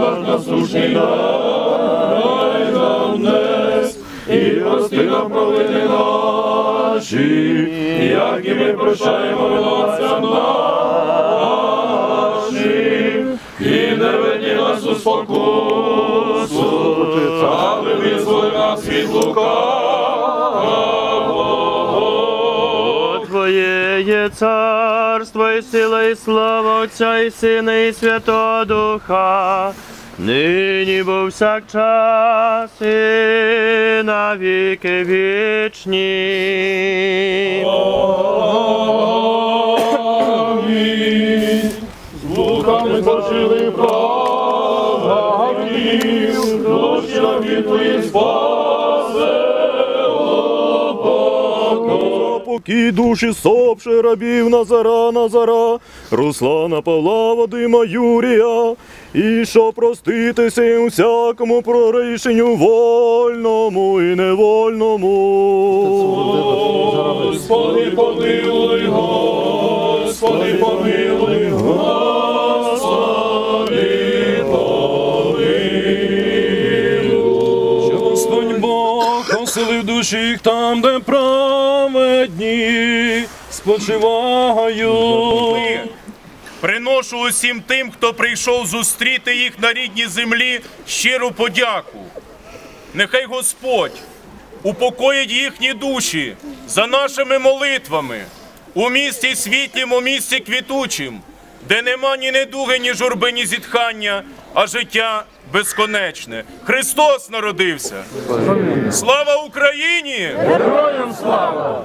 хлібах насущний дай нам нес, і прости нам провини наші, як і ми прощаємо винуватцям нашим, і не веди нас у спокусу, але визволи нас від лукавого. Є царство і сила, і слава Отця і Сина, і Святого Духа, нині бо всякчас і на віки вічні. Амінь. Звуками пожили праві, душі на твої спасе, Покій душі сопши рабів Назара, Назара, Руслана Павла, Вадима Юрія, і що проститися їм всякому прорішенню вольному і невольному. Господи, помилуй, Господи, помилуй, Бог оселив душі там, де праведні спочивають. Приношу усім тим, хто прийшов зустріти їх на рідній землі, щиру подяку. Нехай Господь упокоїть їхні душі за нашими молитвами у місті світлім, у місті квітучим, де нема ні недуги, ні журби, ні зітхання, а життя безконечне. Христос народився. Слава Україні! Героям слава!